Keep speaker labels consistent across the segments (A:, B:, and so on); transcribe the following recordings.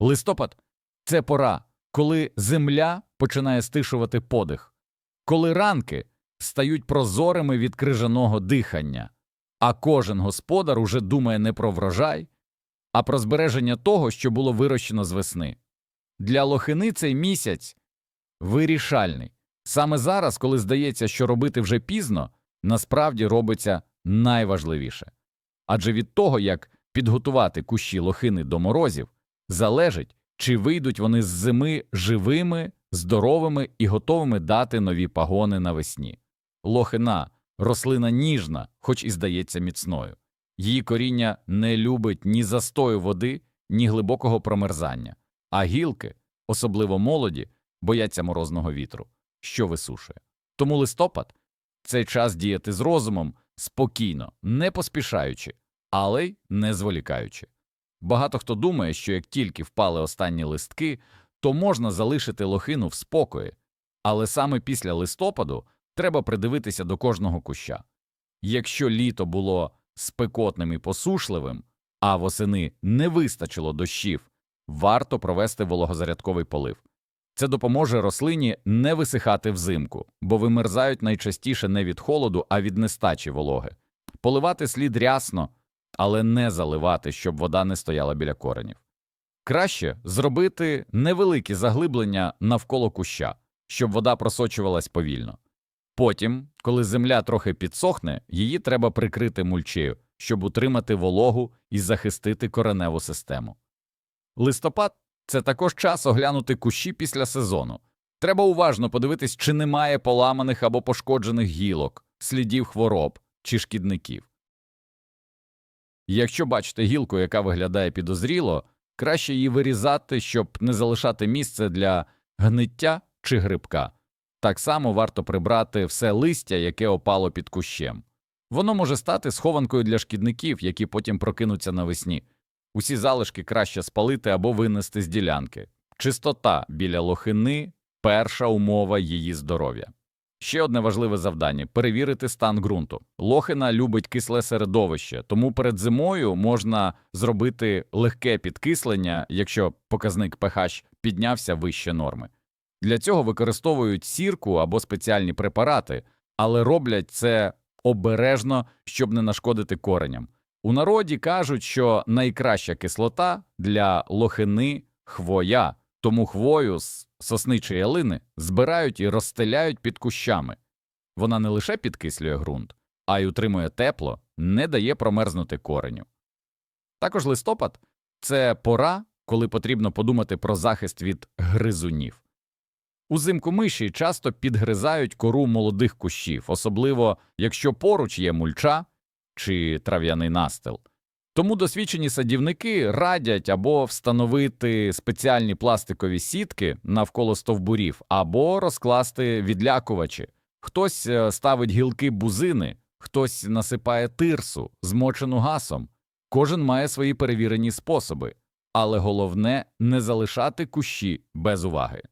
A: Листопад це пора, коли земля починає стишувати подих, коли ранки стають прозорими від крижаного дихання, а кожен господар уже думає не про врожай, а про збереження того, що було вирощено з весни. Для лохини цей місяць вирішальний. Саме зараз, коли здається, що робити вже пізно, насправді робиться найважливіше. Адже від того, як підготувати кущі лохини до морозів, залежить, чи вийдуть вони з зими живими, здоровими і готовими дати нові пагони навесні. Лохина рослина ніжна, хоч і здається міцною. Її коріння не любить ні застою води, ні глибокого промерзання, а гілки, особливо молоді, бояться морозного вітру, що висушує. Тому листопад це час діяти з розумом, спокійно, не поспішаючи, але й не зволікаючи. Багато хто думає, що як тільки впали останні листки, то можна залишити лохину в спокої, але саме після листопаду треба придивитися до кожного куща. Якщо літо було спекотним і посушливим, а восени не вистачило дощів, варто провести вологозарядковий полив. Це допоможе рослині не висихати взимку, бо вимерзають найчастіше не від холоду, а від нестачі вологи. Поливати слід рясно, але не заливати, щоб вода не стояла біля коренів. Краще зробити невеликі заглиблення навколо куща, щоб вода просочувалась повільно. Потім, коли земля трохи підсохне, її треба прикрити мульчею, щоб утримати вологу і захистити кореневу систему. Листопад це також час оглянути кущі після сезону. Треба уважно подивитись, чи немає поламаних або пошкоджених гілок, слідів хвороб чи шкідників. Якщо бачите гілку, яка виглядає підозріло, краще її вирізати, щоб не залишати місце для гниття чи грибка. Так само варто прибрати все листя, яке опало під кущем. Воно може стати схованкою для шкідників, які потім прокинуться навесні. Усі залишки краще спалити або винести з ділянки. Чистота біля лохини перша умова її здоров'я. Ще одне важливе завдання перевірити стан ґрунту. Лохина любить кисле середовище, тому перед зимою можна зробити легке підкислення, якщо показник pH піднявся вище норми. Для цього використовують сірку або спеціальні препарати, але роблять це обережно, щоб не нашкодити кореням. У народі кажуть, що найкраща кислота для лохини хвоя, тому хвою з сосни чи ялини збирають і розстеляють під кущами. Вона не лише підкислює ґрунт, а й утримує тепло, не дає промерзнути кореню. Також листопад це пора, коли потрібно подумати про захист від гризунів. Узимку миші часто підгризають кору молодих кущів, особливо якщо поруч є мульча чи трав'яний настил. Тому досвідчені садівники радять або встановити спеціальні пластикові сітки навколо стовбурів, або розкласти відлякувачі. Хтось е, ставить гілки бузини, хтось насипає тирсу, змочену гасом. Кожен має свої перевірені способи, але головне не залишати кущі без уваги,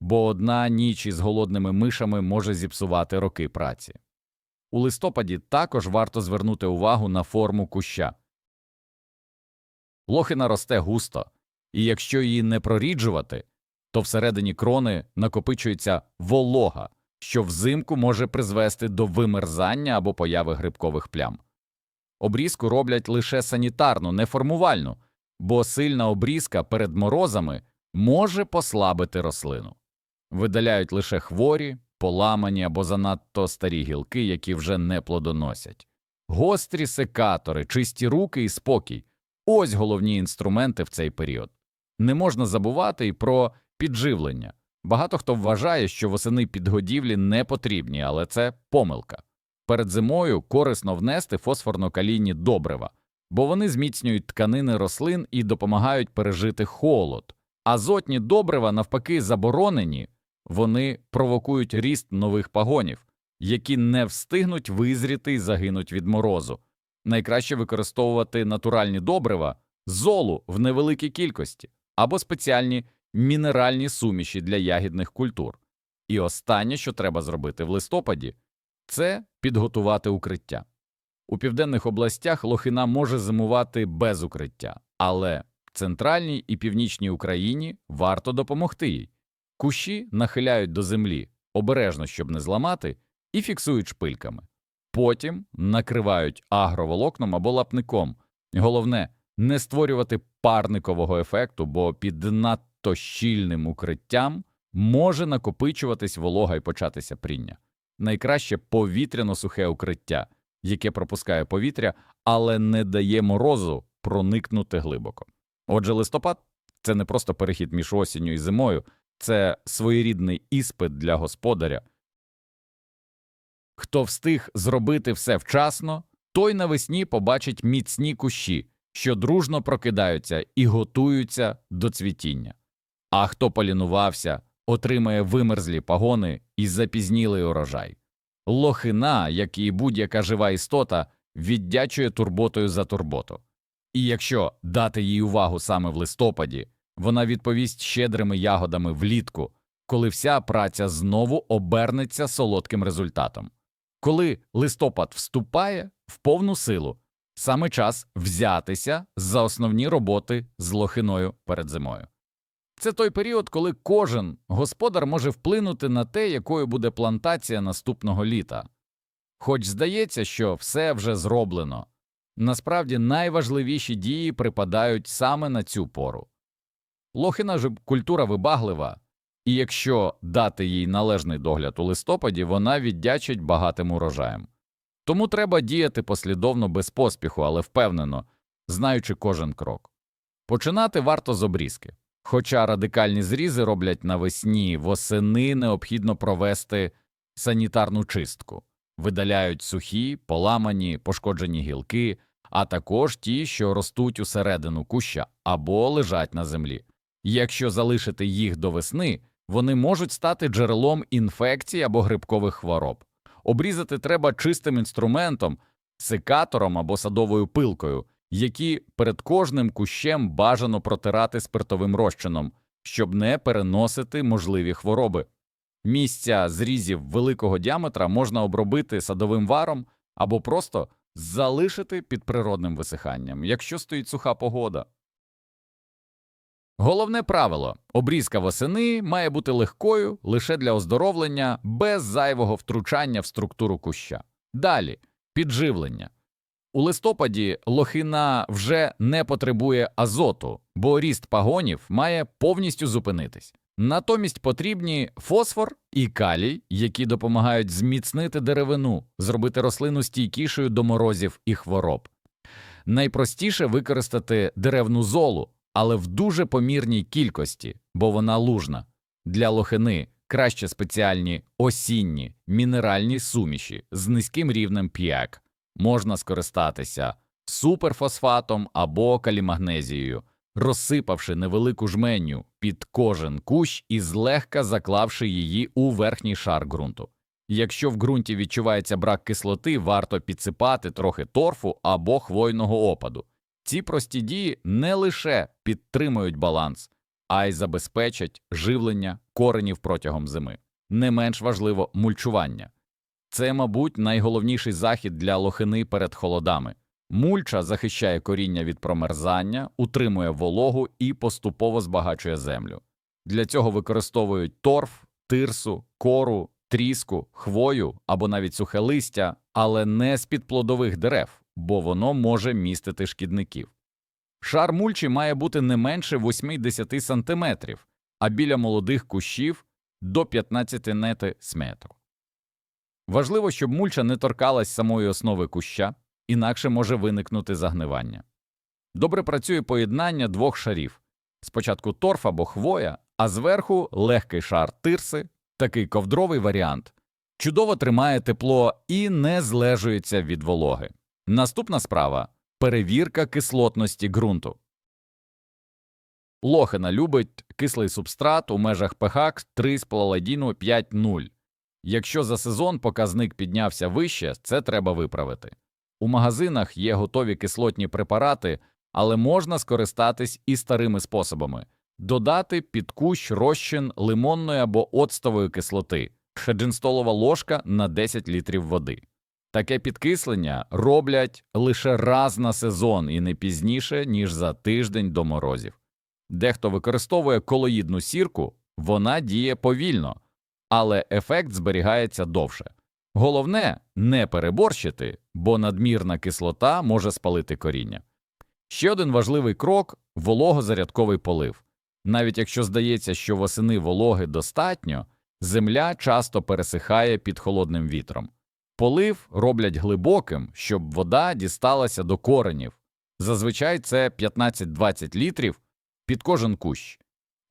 A: бо одна ніч із голодними мишами може зіпсувати роки праці. У листопаді також варто звернути увагу на форму куща. Лохина росте густо, і якщо її не проріджувати, то всередині крони накопичується волога, що взимку може призвести до вимерзання або появи грибкових плям. Обрізку роблять лише санітарну, не формувальну, бо сильна обрізка перед морозами може послабити рослину. Видаляють лише хворі, поламані або занадто старі гілки, які вже не плодоносять. Гострі секатори, чисті руки і спокій ось головні інструменти в цей період. Не можна забувати і про підживлення. Багато хто вважає, що восени підгодівлі не потрібні, але це помилка. Перед зимою корисно внести фосфорно-калійні добрива, бо вони зміцнюють тканини рослин і допомагають пережити холод. Азотні добрива, навпаки, заборонені, вони провокують ріст нових пагонів, які не встигнуть визріти і загинуть від морозу. Найкраще використовувати натуральні добрива, золу в невеликій кількості або спеціальні мінеральні суміші для ягідних культур. І останнє, що треба зробити в листопаді, це підготувати укриття. У південних областях лохина може зимувати без укриття, але в центральній і північній Україні варто допомогти їй. Кущі нахиляють до землі, обережно, щоб не зламати, і фіксують шпильками. Потім накривають агроволокном або лапником. Головне не створювати парникового ефекту, бо під надто щільним укриттям може накопичуватись волога і початися пріння. Найкраще повітряно-сухе укриття, яке пропускає повітря, але не дає морозу проникнути глибоко. Отже, листопад це не просто перехід між осінню і зимою, це своєрідний іспит для господаря. Хто встиг зробити все вчасно, той навесні побачить міцні кущі, що дружно прокидаються і готуються до цвітіння. А хто полінувався, отримає вимерзлі пагони і запізнілий урожай. Лохина, як і будь-яка жива істота, віддячує турботою за турботу. І якщо дати їй увагу саме в листопаді, вона відповість щедрими ягодами влітку, коли вся праця знову обернеться солодким результатом. Коли листопад вступає в повну силу, саме час взятися за основні роботи з лохиною перед зимою. Це той період, коли кожен господар може вплинути на те, якою буде плантація наступного літа. Хоч здається, що все вже зроблено, насправді найважливіші дії припадають саме на цю пору. Лохина ж культура вибаглива, і якщо дати їй належний догляд у листопаді, вона віддячить багатим урожаєм. Тому треба діяти послідовно без поспіху, але впевнено, знаючи кожен крок. Починати варто з обрізки. Хоча радикальні зрізи роблять навесні, восени необхідно провести санітарну чистку, видаляють сухі, поламані, пошкоджені гілки, а також ті, що ростуть усередину куща або лежать на землі. Якщо залишити їх до весни, вони можуть стати джерелом інфекцій або грибкових хвороб. Обрізати треба чистим інструментом, секатором або садовою пилкою, які перед кожним кущем бажано протирати спиртовим розчином, щоб не переносити можливі хвороби. Місця зрізів великого діаметра можна обробити садовим варом або просто залишити під природним висиханням, якщо стоїть суха погода. Головне правило обрізка восени має бути легкою лише для оздоровлення, без зайвого втручання в структуру куща. Далі підживлення. У листопаді лохина вже не потребує азоту, бо ріст пагонів має повністю зупинитись. Натомість потрібні фосфор і калій, які допомагають зміцнити деревину, зробити рослину стійкішою до морозів і хвороб. Найпростіше використати деревну золу, але в дуже помірній кількості, бо вона лужна. Для лохини краще спеціальні осінні мінеральні суміші з низьким рівнем п'як. Можна скористатися суперфосфатом або калімагнезією, розсипавши невелику жменю під кожен кущ і злегка заклавши її у верхній шар ґрунту. Якщо в ґрунті відчувається брак кислоти, варто підсипати трохи торфу або хвойного опаду. Ці прості дії не лише підтримують баланс, а й забезпечать живлення коренів протягом зими. Не менш важливо мульчування. Це, мабуть, найголовніший захід для лохини перед холодами. Мульча захищає коріння від промерзання, утримує вологу і поступово збагачує землю. Для цього використовують торф, тирсу, кору, тріску, хвою або навіть сухе листя, але не з під плодових дерев, бо воно може містити шкідників. Шар мульчі має бути не менше 8-10 см, а біля молодих кущів до 15 нети метру. Важливо, щоб мульча не торкалась самої основи куща, інакше може виникнути загнивання. Добре працює поєднання двох шарів спочатку торф або хвоя, а зверху легкий шар тирси, такий ковдровий варіант. Чудово тримає тепло і не злежується від вологи. Наступна справа перевірка кислотності ґрунту. Лохина любить кислий субстрат у межах pH 3 з 5,0. Якщо за сезон показник піднявся вище, це треба виправити. У магазинах є готові кислотні препарати, але можна скористатись і старими способами додати під кущ розчин лимонної або оцтової кислоти, хеджинстолова ложка на 10 літрів води. Таке підкислення роблять лише раз на сезон і не пізніше, ніж за тиждень до морозів. Дехто використовує колоїдну сірку, вона діє повільно, але ефект зберігається довше. Головне не переборщити, бо надмірна кислота може спалити коріння. Ще один важливий крок вологозарядковий полив. Навіть якщо здається, що восени вологи достатньо, земля часто пересихає під холодним вітром. Полив роблять глибоким, щоб вода дісталася до коренів. Зазвичай це 15-20 літрів під кожен кущ.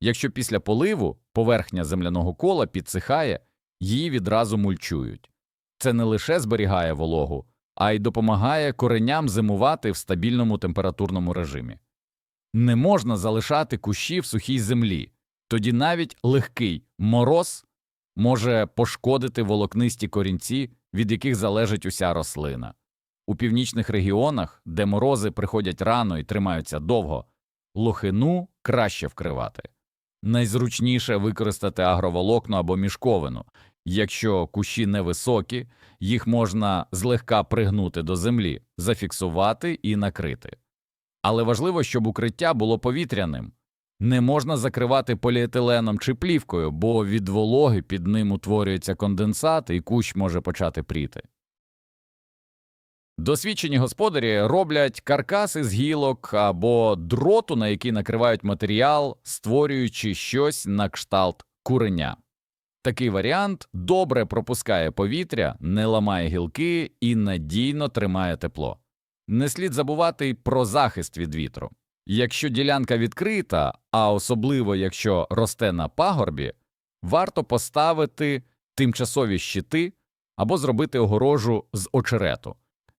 A: Якщо після поливу поверхня земляного кола підсихає, її відразу мульчують. Це не лише зберігає вологу, а й допомагає кореням зимувати в стабільному температурному режимі. Не можна залишати кущі в сухій землі, тоді навіть легкий мороз може пошкодити волокнисті корінці, від яких залежить уся рослина. У північних регіонах, де морози приходять рано і тримаються довго, лохину краще вкривати. Найзручніше використати агроволокно або мішковину. Якщо кущі невисокі, їх можна злегка пригнути до землі, зафіксувати і накрити. Але важливо, щоб укриття було повітряним. Не можна закривати поліетиленом чи плівкою, бо від вологи під ним утворюється конденсат і кущ може почати пріти. Досвідчені господарі роблять каркаси з гілок або дроту, на який накривають матеріал, створюючи щось на кшталт куреня. Такий варіант добре пропускає повітря, не ламає гілки і надійно тримає тепло. Не слід забувати про захист від вітру. Якщо ділянка відкрита, а особливо якщо росте на пагорбі, варто поставити тимчасові щити або зробити огорожу з очерету.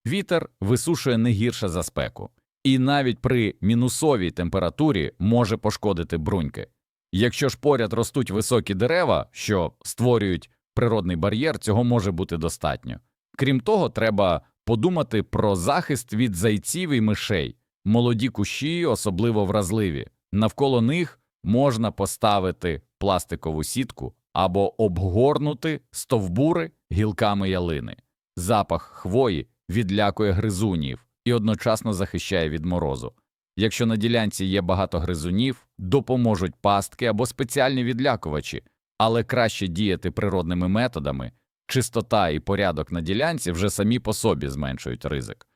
A: Вітер висушує не гірше за спеку, і навіть при мінусовій температурі може пошкодити бруньки. Якщо ж поряд ростуть високі дерева, що створюють природний бар'єр, цього може бути достатньо. Крім того, треба подумати про захист від зайців і мишей. Молоді кущі особливо вразливі. Навколо них можна поставити пластикову сітку або обгорнути стовбури гілками ялини. Запах хвої відлякує гризунів і одночасно захищає від морозу. Якщо на ділянці є багато гризунів, допоможуть пастки або спеціальні відлякувачі, але краще діяти природними методами. Чистота і порядок на ділянці вже самі по собі зменшують ризик.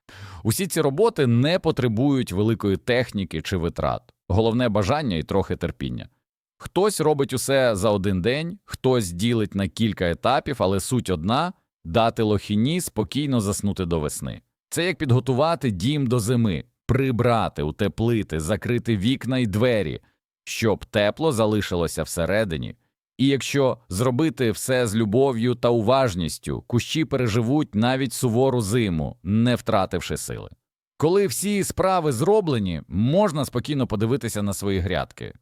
A: Усі ці роботи не потребують великої техніки чи витрат, головне бажання і трохи терпіння. Хтось робить усе за один день, хтось ділить на кілька етапів, але суть одна дати лохіні спокійно заснути до весни. Це як підготувати дім до зими, прибрати, утеплити, закрити вікна й двері, щоб тепло залишилося всередині. І якщо зробити все з любов'ю та уважністю, кущі переживуть навіть сувору зиму, не втративши сили. Коли всі справи зроблені, можна спокійно подивитися на свої грядки.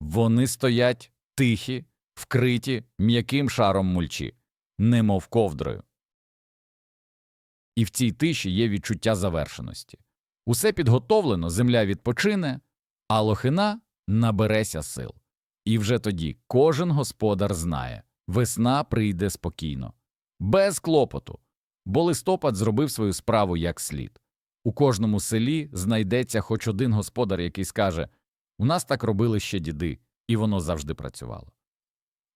A: Вони стоять тихі, вкриті м'яким шаром мульчі, немов ковдрою. І в цій тиші є відчуття завершеності. Усе підготовлено, земля відпочине, а лохина набереся сил. І вже тоді кожен господар знає весна прийде спокійно, без клопоту, бо листопад зробив свою справу як слід. У кожному селі знайдеться хоч один господар, який скаже у нас так робили ще діди, і воно завжди працювало.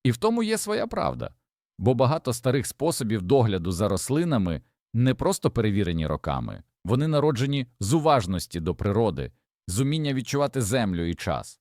A: І в тому є своя правда, бо багато старих способів догляду за рослинами не просто перевірені роками, вони народжені з уважності до природи, з уміння відчувати землю і час.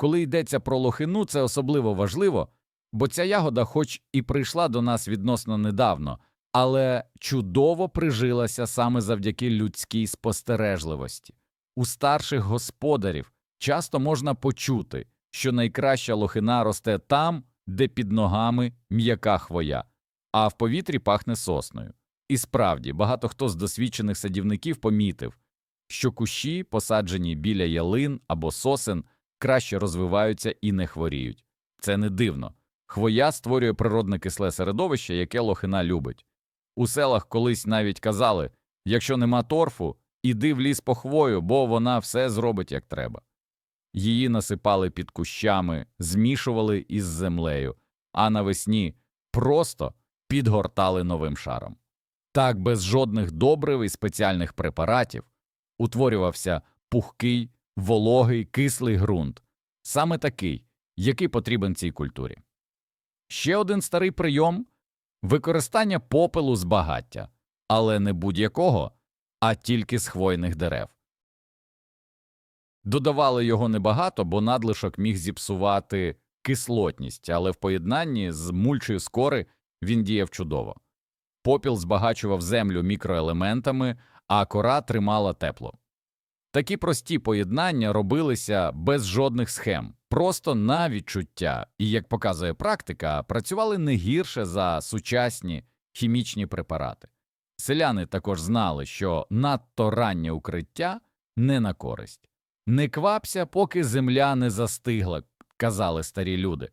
A: Коли йдеться про лохину, це особливо важливо, бо ця ягода, хоч і прийшла до нас відносно недавно, але чудово прижилася саме завдяки людській спостережливості. У старших господарів часто можна почути, що найкраща лохина росте там, де під ногами м'яка хвоя, а в повітрі пахне сосною. І справді, багато хто з досвідчених садівників помітив, що кущі, посаджені біля ялин або сосен, краще розвиваються і не хворіють. Це не дивно. Хвоя створює природне кисле середовище, яке лохина любить. У селах колись навіть казали якщо нема торфу, іди в ліс по хвою, бо вона все зробить як треба. Її насипали під кущами, змішували із землею, а навесні просто підгортали новим шаром. Так, без жодних добрив і спеціальних препаратів утворювався пухкий, вологий, кислий ґрунт, саме такий, який потрібен цій культурі. Ще один старий прийом використання попелу з багаття, але не будь-якого, а тільки з хвойних дерев. Додавали його небагато, бо надлишок міг зіпсувати кислотність, але в поєднанні з мульчою скори він діяв чудово. Попіл збагачував землю мікроелементами, а кора тримала тепло. Такі прості поєднання робилися без жодних схем, просто на відчуття, і, як показує практика, працювали не гірше за сучасні хімічні препарати. Селяни також знали, що надто раннє укриття не на користь. Не квапся, поки земля не застигла, казали старі люди.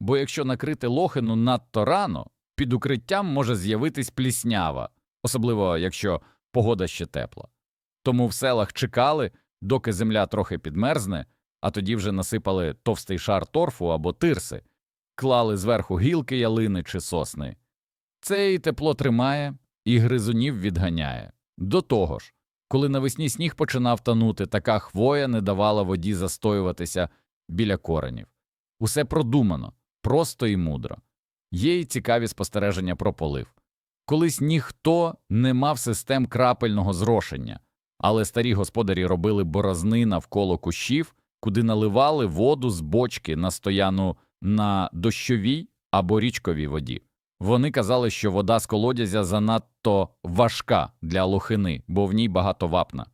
A: Бо якщо накрити лохину надто рано, під укриттям може з'явитись пліснява, особливо якщо погода ще тепла. Тому в селах чекали, доки земля трохи підмерзне, а тоді вже насипали товстий шар торфу або тирси, клали зверху гілки ялини чи сосни. Це і тепло тримає, і гризунів відганяє. До того ж, коли навесні сніг починав танути, така хвоя не давала воді застоюватися біля коренів. Усе продумано, просто і мудро. Є й цікаві спостереження про полив. Колись ніхто не мав систем крапельного зрошення, але старі господарі робили борозни навколо кущів, куди наливали воду з бочки на стояну на дощовій або річковій воді. Вони казали, що вода з колодязя занадто важка для лохини, бо в ній багато вапна.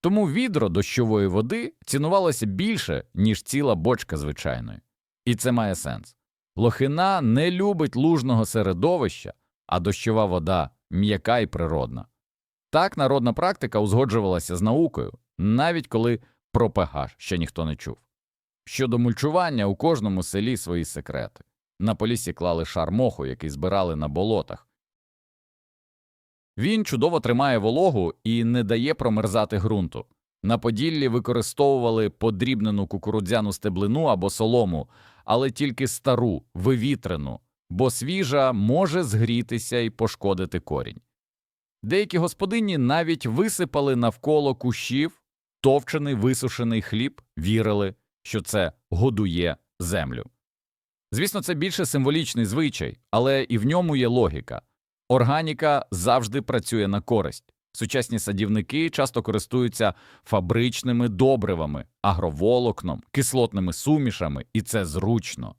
A: Тому відро дощової води цінувалося більше, ніж ціла бочка звичайної. І це має сенс. Лохина не любить лужного середовища, а дощова вода м'яка і природна. Так народна практика узгоджувалася з наукою, навіть коли про pH ще ніхто не чув. Щодо мульчування, у кожному селі свої секрети. На полісі клали шар моху, який збирали на болотах. Він чудово тримає вологу і не дає промерзати ґрунту. На Поділлі використовували подрібнену кукурудзяну стеблину або солому, але тільки стару, вивітрену, бо свіжа може згрітися і пошкодити корінь. Деякі господині навіть висипали навколо кущів товчений висушений хліб, вірили, що це годує землю. Звісно, це більше символічний звичай, але і в ньому є логіка. Органіка завжди працює на користь. Сучасні садівники часто користуються фабричними добривами, агроволокном, кислотними сумішами, і це зручно.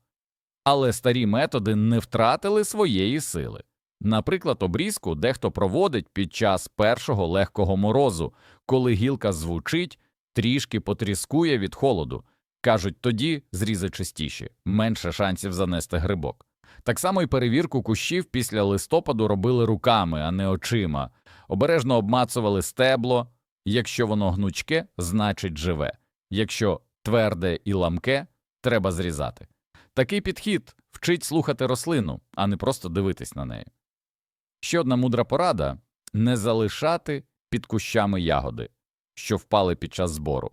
A: Але старі методи не втратили своєї сили. Наприклад, обрізку дехто проводить під час першого легкого морозу, коли гілка звучить, трішки потріскує від холоду. Кажуть, тоді зрізи частіші, менше шансів занести грибок. Так само і перевірку кущів після листопаду робили руками, а не очима. Обережно обмацували стебло. Якщо воно гнучке, значить живе. Якщо тверде і ламке, треба зрізати. Такий підхід вчить слухати рослину, а не просто дивитись на неї. Ще одна мудра порада не залишати під кущами ягоди, що впали під час збору.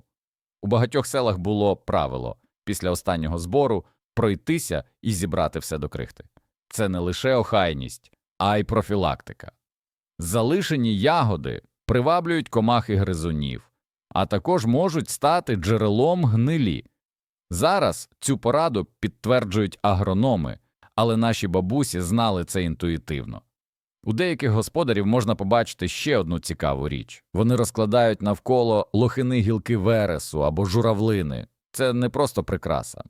A: У багатьох селах було правило після останнього збору пройтися і зібрати все до крихти. Це не лише охайність, а й профілактика. Залишені ягоди приваблюють комах і гризунів, а також можуть стати джерелом гнилі. Зараз цю пораду підтверджують агрономи, але наші бабусі знали це інтуїтивно. У деяких господарів можна побачити ще одну цікаву річ вони розкладають навколо лохини гілки вересу або журавлини. Це не просто прикраса.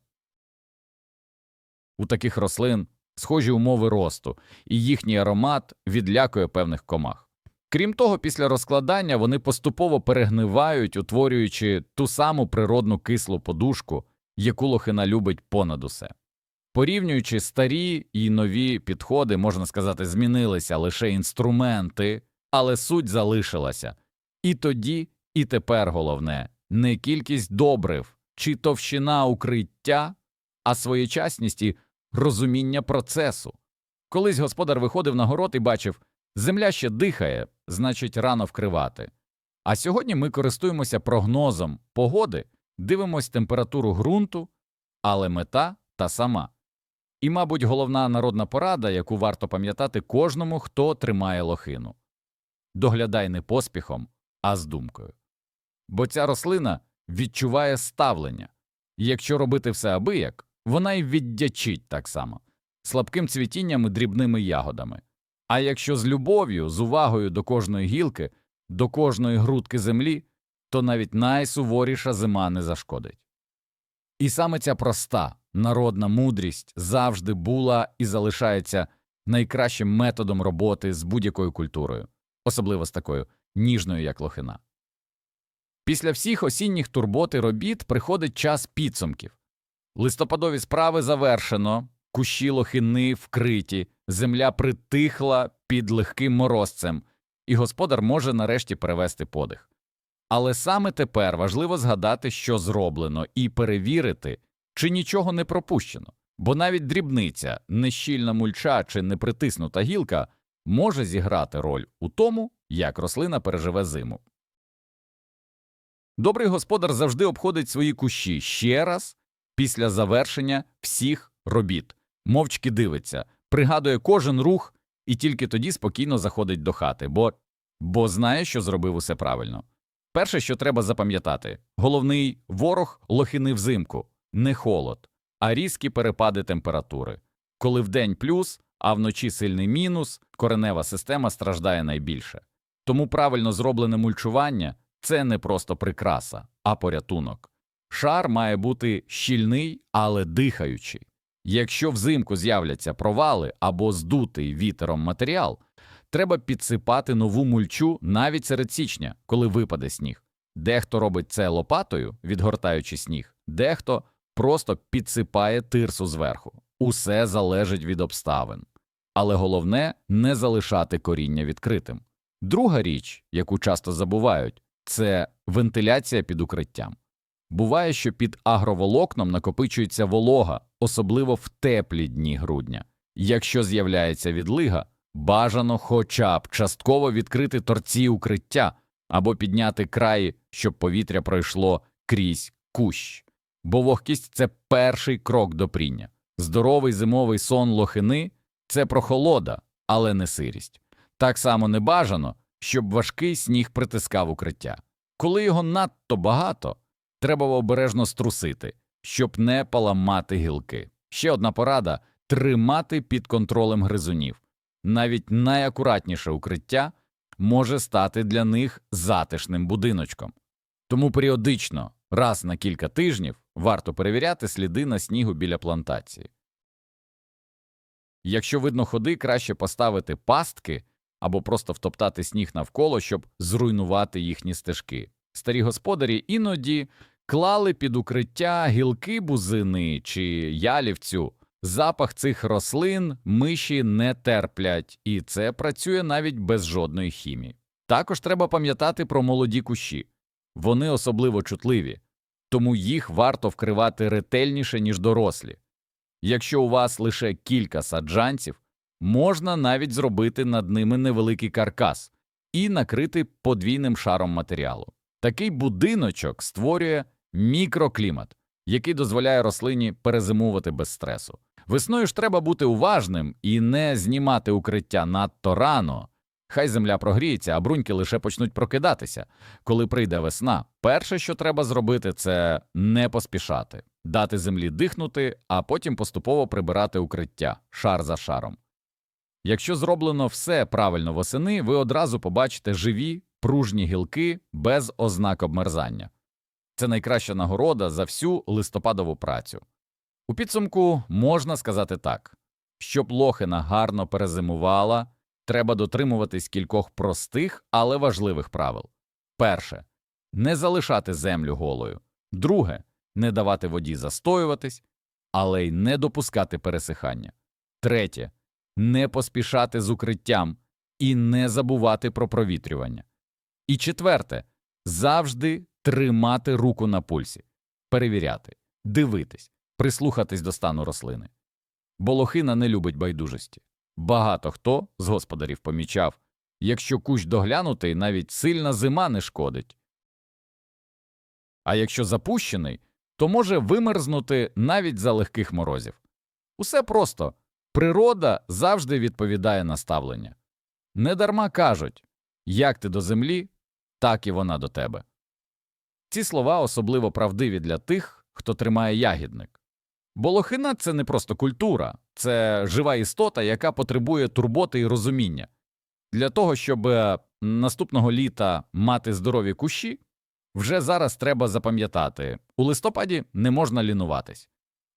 A: У таких рослин схожі умови росту, і їхній аромат відлякує певних комах. Крім того, після розкладання вони поступово перегнивають, утворюючи ту саму природну кислу подушку, яку лохина любить понад усе. Порівнюючи старі і нові підходи, можна сказати, змінилися лише інструменти, але суть залишилася. І тоді, і тепер головне не кількість добрив чи товщина укриття, а своєчасність і розуміння процесу. Колись господар виходив на город і бачив, земля ще дихає, значить, рано вкривати. А сьогодні ми користуємося прогнозом погоди, дивимось температуру ґрунту, але мета та сама. І, мабуть, головна народна порада, яку варто пам'ятати кожному, хто тримає лохину доглядай не поспіхом, а з думкою. Бо ця рослина відчуває ставлення, і якщо робити все абияк, вона й віддячить так само, слабким цвітінням і дрібними ягодами. А якщо з любов'ю, з увагою до кожної гілки, до кожної грудки землі, то навіть найсуворіша зима не зашкодить. І саме ця проста народна мудрість завжди була і залишається найкращим методом роботи з будь-якою культурою, особливо з такою ніжною, як лохина. Після всіх осінніх турбот і робіт приходить час підсумків. Листопадові справи завершено, кущі лохини вкриті, земля притихла під легким морозцем, і господар може нарешті перевести подих. Але саме тепер важливо згадати, що зроблено, і перевірити, чи нічого не пропущено, бо навіть дрібниця, нещільна мульча чи непритиснута гілка може зіграти роль у тому, як рослина переживе зиму. Добрий господар завжди обходить свої кущі ще раз після завершення всіх робіт, мовчки дивиться, пригадує кожен рух і тільки тоді спокійно заходить до хати, бо, бо знає, що зробив усе правильно. Перше, що треба запам'ятати головний ворог лохини взимку не холод, а різкі перепади температури. Коли вдень плюс, а вночі сильний мінус, коренева система страждає найбільше. Тому правильно зроблене мульчування це не просто прикраса, а порятунок. Шар має бути щільний, але дихаючий. Якщо взимку з'являться провали або здутий вітером матеріал, треба підсипати нову мульчу навіть серед січня, коли випаде сніг. Дехто робить це лопатою, відгортаючи сніг, дехто просто підсипає тирсу зверху. Усе залежить від обставин. Але головне не залишати коріння відкритим. Друга річ, яку часто забувають, це вентиляція під укриттям. Буває, що під агроволокном накопичується волога, особливо в теплі дні грудня. Якщо з'являється відлига, бажано хоча б частково відкрити торці укриття або підняти краї, щоб повітря пройшло крізь кущ. Бо вогкість це перший крок до пріння. Здоровий зимовий сон лохини це прохолода, але не сирість. Так само не бажано, щоб важкий сніг притискав укриття. Коли його надто багато, треба обережно струсити, щоб не поламати гілки. Ще одна порада тримати під контролем гризунів. Навіть найакуратніше укриття може стати для них затишним будиночком. Тому періодично, раз на кілька тижнів, варто перевіряти сліди на снігу біля плантації. Якщо видно ходи, краще поставити пастки або просто втоптати сніг навколо, щоб зруйнувати їхні стежки. Старі господарі іноді клали під укриття гілки бузини чи ялівцю. Запах цих рослин миші не терплять, і це працює навіть без жодної хімії. Також треба пам'ятати про молоді кущі. Вони особливо чутливі, тому їх варто вкривати ретельніше, ніж дорослі. Якщо у вас лише кілька саджанців, можна навіть зробити над ними невеликий каркас і накрити подвійним шаром матеріалу. Такий будиночок створює мікроклімат, який дозволяє рослині перезимувати без стресу. Весною ж треба бути уважним і не знімати укриття надто рано. Хай земля прогріється, а бруньки лише почнуть прокидатися. Коли прийде весна, перше, що треба зробити, це не поспішати, дати землі дихнути, а потім поступово прибирати укриття шар за шаром. Якщо зроблено все правильно восени, ви одразу побачите живі, пружні гілки без ознак обмерзання. Це найкраща нагорода за всю листопадову працю. У підсумку можна сказати так щоб лохина гарно перезимувала, треба дотримуватись кількох простих, але важливих правил. Перше не залишати землю голою. Друге не давати воді застоюватись, але й не допускати пересихання. Третє не поспішати з укриттям і не забувати про провітрювання. І четверте завжди тримати руку на пульсі, перевіряти, дивитись, прислухатись до стану рослини. Бо лохина не любить байдужості. Багато хто з господарів помічав, якщо кущ доглянутий, навіть сильна зима не шкодить. А якщо запущений, то може вимерзнути навіть за легких морозів. Усе просто природа завжди відповідає на ставлення. Недарма кажуть Як ти до землі, так і вона до тебе. Ці слова особливо правдиві для тих, хто тримає ягідник. Бо лохина це не просто культура, це жива істота, яка потребує турботи і розуміння. Для того, щоб е, наступного літа мати здорові кущі, вже зараз треба запам'ятати у листопаді не можна лінуватись.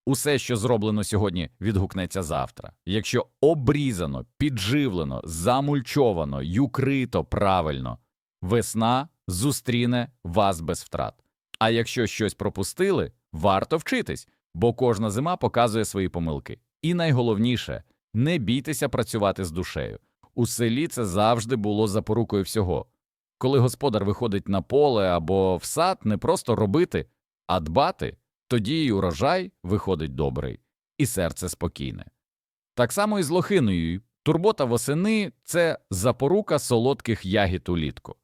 A: Усе, що зроблено сьогодні, відгукнеться завтра. Якщо обрізано, підживлено, замульчовано й укрито правильно, весна зустріне вас без втрат. А якщо щось пропустили, варто вчитись, бо кожна зима показує свої помилки. І найголовніше не бійтеся працювати з душею. У селі це завжди було запорукою всього. Коли господар виходить на поле або в сад, не просто робити, а дбати, тоді й урожай виходить добрий, і серце спокійне. Так само і з лохиною. Турбота восени – це запорука солодких ягід улітку.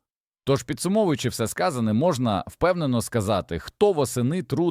A: Тож, підсумовуючи все сказане, можна впевнено сказати, хто восени труд